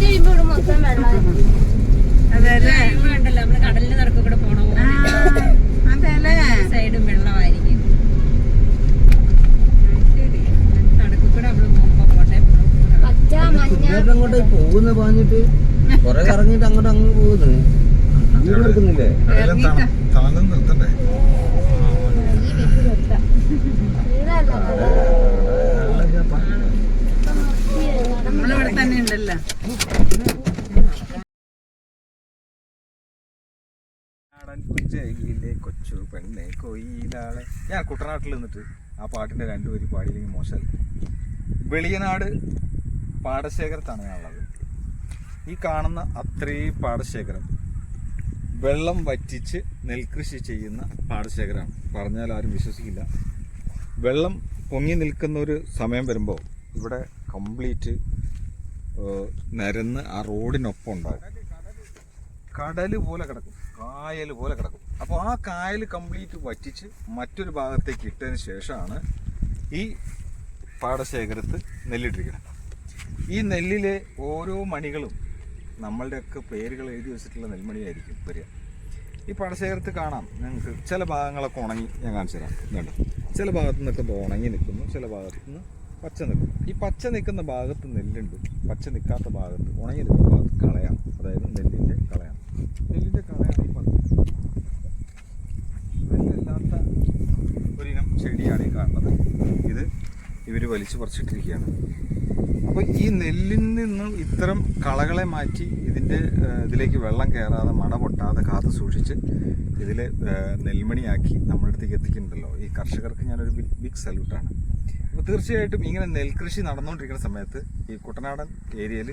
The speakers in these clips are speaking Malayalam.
പോയി കഴിയുമ്പോ ഇവിടെ മൊത്തം. അല്ലേ ഉണ്ടല്ലോ. നമ്മൾ കടലിന്റെ നടക്കും കൂടെ പോണ പോലെ. അതെ അല്ലേ സൈഡും വെള്ളമായിരിക്കും. അങ്ങോട്ട് പോകുന്ന പറഞ്ഞിട്ട് കൊറേ കറങ്ങിട്ട് അങ്ങോട്ട് അങ്ങ് പോകുന്നു. വീട് എടുക്കുന്നില്ലേ ഇറങ്ങിട്ടാ നിർത്തണ്ടേ? കൊച്ചു പെണ്ണെ കൊയിലാളെ. ഞാൻ കുട്ടനാട്ടിൽ നിന്നിട്ട് ആ പാട്ടിന്റെ രണ്ടുപേര് പാടിയില്ലെങ്കിൽ മോശമല്ല. വെളിയനാട് പാടശേഖരത്താണ് ഞാനുള്ളത്. ഈ കാണുന്ന അത്രയും പാടശേഖരം വെള്ളം വറ്റിച്ച് നെൽകൃഷി ചെയ്യുന്ന പാടശേഖരമാണ്. പറഞ്ഞാൽ ആരും വിശ്വസിക്കില്ല. വെള്ളം പൊങ്ങി നിൽക്കുന്ന ഒരു സമയം വരുമ്പോൾ ഇവിടെ കംപ്ലീറ്റ് നിരന്ന് ആ റോഡിനൊപ്പം ഉണ്ടാകും കടൽ പോലെ കിടക്കും. കായൽ പോലെ കിടക്കും. അപ്പോൾ ആ കായൽ കംപ്ലീറ്റ് വറ്റിച്ച് മറ്റൊരു ഭാഗത്തേക്ക് ഇട്ടതിന് ശേഷമാണ് ഈ പാടശേഖരത്ത് നെല്ലിട്ടിരിക്കുന്നത്. ഈ നെല്ലിലെ ഓരോ മണികളും നമ്മളുടെയൊക്കെ പേരുകൾ എഴുതി വെച്ചിട്ടുള്ള നെൽമണിയായിരിക്കും വരിക. ഈ പാടശേഖരത്ത് കാണാം. ഞങ്ങൾക്ക് ചില ഭാഗങ്ങളൊക്കെ ഉണങ്ങി ഞാൻ കാണിച്ചു തരാം. ഇതുണ്ട് ചില ഭാഗത്ത് നിൽക്കുമ്പോൾ ഉണങ്ങി നിൽക്കുന്നു. ചില ഭാഗത്ത് നിന്ന് പച്ച നിൽക്കുന്നു. ഈ പച്ച നിൽക്കുന്ന ഭാഗത്ത് നെല്ലുണ്ട്. പച്ച നിൽക്കാത്ത ഭാഗത്ത് ഉണങ്ങി നിൽക്കുന്ന ഭാഗത്ത് കളയാണ്. അതായത് നെല്ലിന്റെ കളയാണ്. നെല്ലിന്റെ കളയാണ് ഈ പറഞ്ഞത്? നെല്ലില്ലാത്ത ഒരിനം ചെടിയാണ് ഈ കാണുന്നത്. ഇത് ഇവർ വലിച്ചു പറിച്ചിട്ടിരിക്കുകയാണ്. അപ്പോൾ ഈ നെല്ലിൽ നിന്നും ഇത്തരം കളകളെ മാറ്റി ഇതിന്റെ ഇതിലേക്ക് വെള്ളം കയറാതെ മട പൊട്ടാതെ കാത്തു സൂക്ഷിച്ച് ഇതിൽ നെൽമണിയാക്കി നമ്മുടെ അടുത്തേക്ക് എത്തിക്കുന്നുണ്ടല്ലോ. ഈ കർഷകർക്ക് ഞാനൊരു ബിഗ് ബിഗ് സല്യൂട്ടാണ്. അപ്പോൾ തീർച്ചയായിട്ടും ഇങ്ങനെ നെൽകൃഷി നടന്നുകൊണ്ടിരിക്കുന്ന സമയത്ത് ഈ കുട്ടനാടൻ ഏരിയയിൽ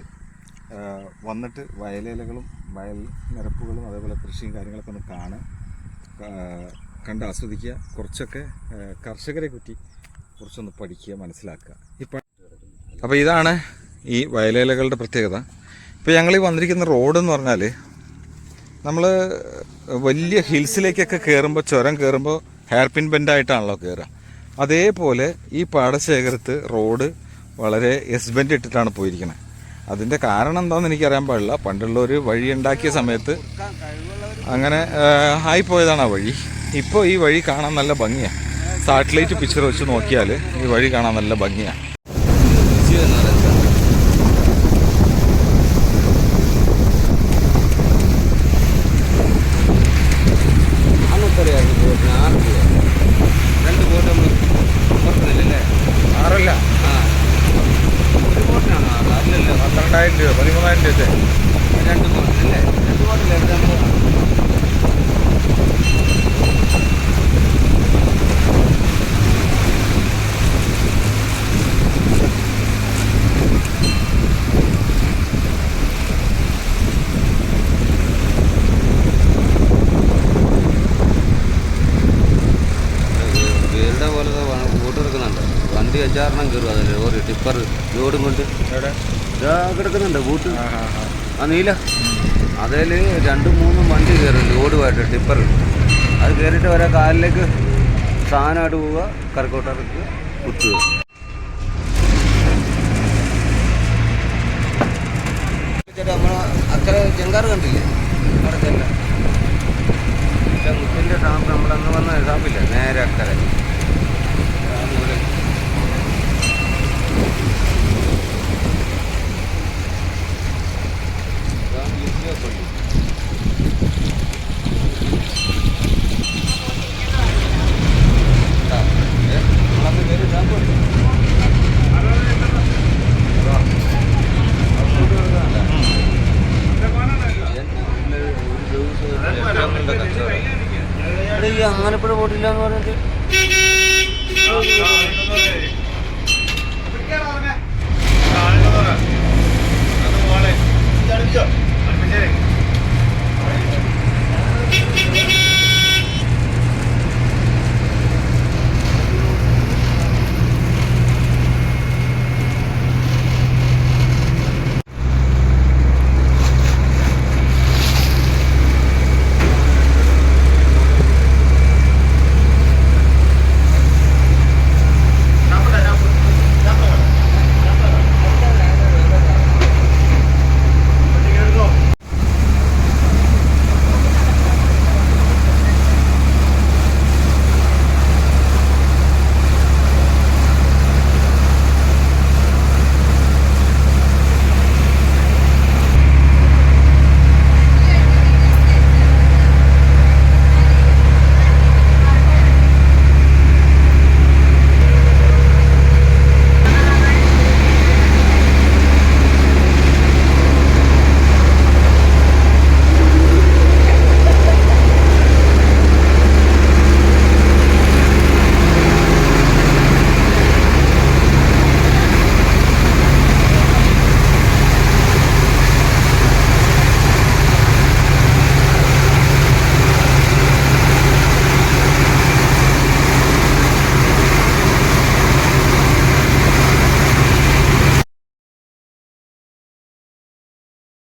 വന്നിട്ട് വയലേലകളും വയൽ നിരപ്പുകളും അതേപോലെ കൃഷിയും കാര്യങ്ങളൊക്കെ ഒന്ന് കാണുക കണ്ട് ആസ്വദിക്കുക കുറച്ചൊക്കെ കർഷകരെ പറ്റി കുറച്ചൊന്ന് പഠിക്കുക മനസ്സിലാക്കുക. ഇപ്പം അപ്പോൾ ഇതാണ് ഈ വയലേലകളുടെ പ്രത്യേകത. ഇപ്പോൾ ഞങ്ങൾ ഈ വന്നിരിക്കുന്ന റോഡ് എന്ന് പറഞ്ഞാൽ നമ്മൾ വലിയ ഹിൽസിലേക്കൊക്കെ കയറുമ്പോൾ ചുരം കയറുമ്പോൾ ഹെയർപിൻ ബെൻഡായിട്ടാണല്ലോ കയറുക അതേപോലെ ഈ പാടശേഖരത്ത് റോഡ് വളരെ എസ് ബെൻഡ് ഇട്ടിട്ടാണ് പോയിരിക്കുന്നത് അതിന്റെ കാരണം എന്താണെന്ന് എനിക്കറിയാൻ പാടില്ല. പണ്ടുള്ളവർ വഴി ഉണ്ടാക്കിയ സമയത്ത് അങ്ങനെ ആയിപ്പോയതാണ് ആ വഴി. ഇപ്പോൾ ഈ വഴി കാണാൻ നല്ല ഭംഗിയാണ് സാറ്റലൈറ്റ് പിക്ചർ വെച്ച് നോക്കിയാൽ ഈ വഴി കാണാൻ നല്ല ഭംഗിയാണ് രണ്ട് ബോട്ട് നമ്മൾ പുറത്തുനിന്നല്ലേ ആറല്ല ഒരു ബോട്ടിനാണോ ആറ് അല്ലല്ലോ പന്ത്രണ്ടായിരം രൂപ പതിമൂന്നായിരം രൂപ രണ്ട് ബോട്ടിനല്ലേ രണ്ട് ബോട്ടിലെടുത്ത് നമ്മൾ വീടിന്റെ പോലത്തെ ബോട്ട് എടുക്കുന്നുണ്ട് വണ്ടി അഞ്ചാറെണ്ണം കയറും അതിൽ ലോറി ടിപ്പർ ലോഡും കൊണ്ട് എവിടെ ഇതാ കിടക്കുന്നുണ്ട് ബൂട്ട്. ആ നീല. അതിൽ രണ്ടും മൂന്നും വണ്ടി കയറും ലോഡുമായിട്ട് ടിപ്പർ. അത് കയറിയിട്ട് വരെ കാലിലേക്ക് സാധനമായിട്ട് പോവുക കറക്കോട്ടിറക്കുക കുത്തുക. നമ്മൾ അത്ര ചെങ്കാറ് കണ്ടില്ലേ? അവിടെ ചെല്ലാം മുത്തിന്റെ ഷാപ്പ് നമ്മളന്ന് വന്ന ഷാപ്പില്ല? നേരെ അക്കരെ ആ മൂലയിൽ. ഇതാണ് ലിഫ്റ്റ് പള്ളി. ആ, ഏ, നമ്മളന്ന് കയറി ഷാപ്പ് ഉണ്ട്. അതാ. അങ്ങോട്ട് കൊടുക്കാനല്ല. എന്നെ ഇന്ന് ഒരു ദിവസം ഒരു ലക്ഷങ്ങളുടെ കച്ചവടം. എടാ, ഈ അങ്ങനെപ്പോഴും പോട്ടില്ല എന്ന് പറഞ്ഞിട്ട് അത്